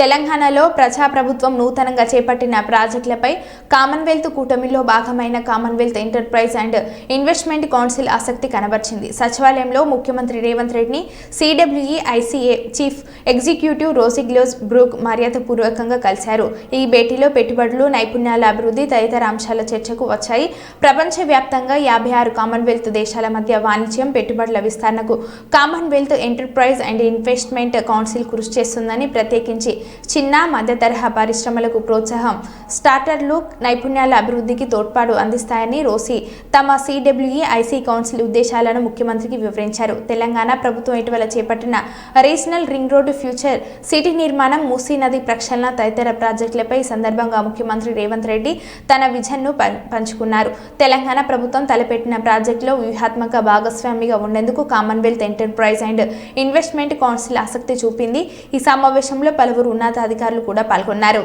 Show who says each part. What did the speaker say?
Speaker 1: తెలంగాణలో ప్రజాప్రభుత్వం నూతనంగా చేపట్టిన ప్రాజెక్టులపై కామన్వెల్త్ కూటమిలో భాగమైన Commonwealth Enterprise and Investment Council ఆసక్తి కనబర్చింది. సచివాలయంలో ముఖ్యమంత్రి రేవంత్ రెడ్డిని CWE ICA chief executive Rosie Glazebrook మర్యాదపూర్వకంగా కలిశారు. ఈ భేటీలో పెట్టుబడులు నైపుణ్యాల అభివృద్ధి తదితర అంశాల చర్చకు వచ్చాయి. ప్రపంచవ్యాప్తంగా యాభై ఆరు కామన్వెల్త్ దేశాల మధ్య వాణిజ్యం పెట్టుబడుల విస్తరణకు Commonwealth Enterprise and Investment Council కృషి చేస్తుందని ప్రత్యేకించి చిన్న మధ్య తరహా పరిశ్రమలకు ప్రోత్సాహం. స్టార్టర్లు నైపుణ్యాల అభివృద్ధికి తోడ్పాటు అందిస్తాయని రోసి తమ సిడబ్ల్యూఈ ఐసీ కౌన్సిల్ ఉద్దేశాలను ముఖ్యమంత్రికి వివరించారు. తెలంగాణ ప్రభుత్వం ఇటీవల చేపట్టిన regional ring road Future City నిర్మాణం మూసీ నది ప్రక్షాళన తదితర ప్రాజెక్టులపై ఈ సందర్భంగా ముఖ్యమంత్రి రేవంత్ రెడ్డి తన విజన్ను పంచుకున్నారు. తెలంగాణ ప్రభుత్వం తలపెట్టిన ప్రాజెక్టులో వ్యూహాత్మక భాగస్వామిగా ఉండేందుకు Commonwealth Enterprise and Investment Council ఆసక్తి చూపింది. ఈ సమావేశంలో పలువురు ఉన్నతాధికారులు కూడా పాల్గొన్నారు.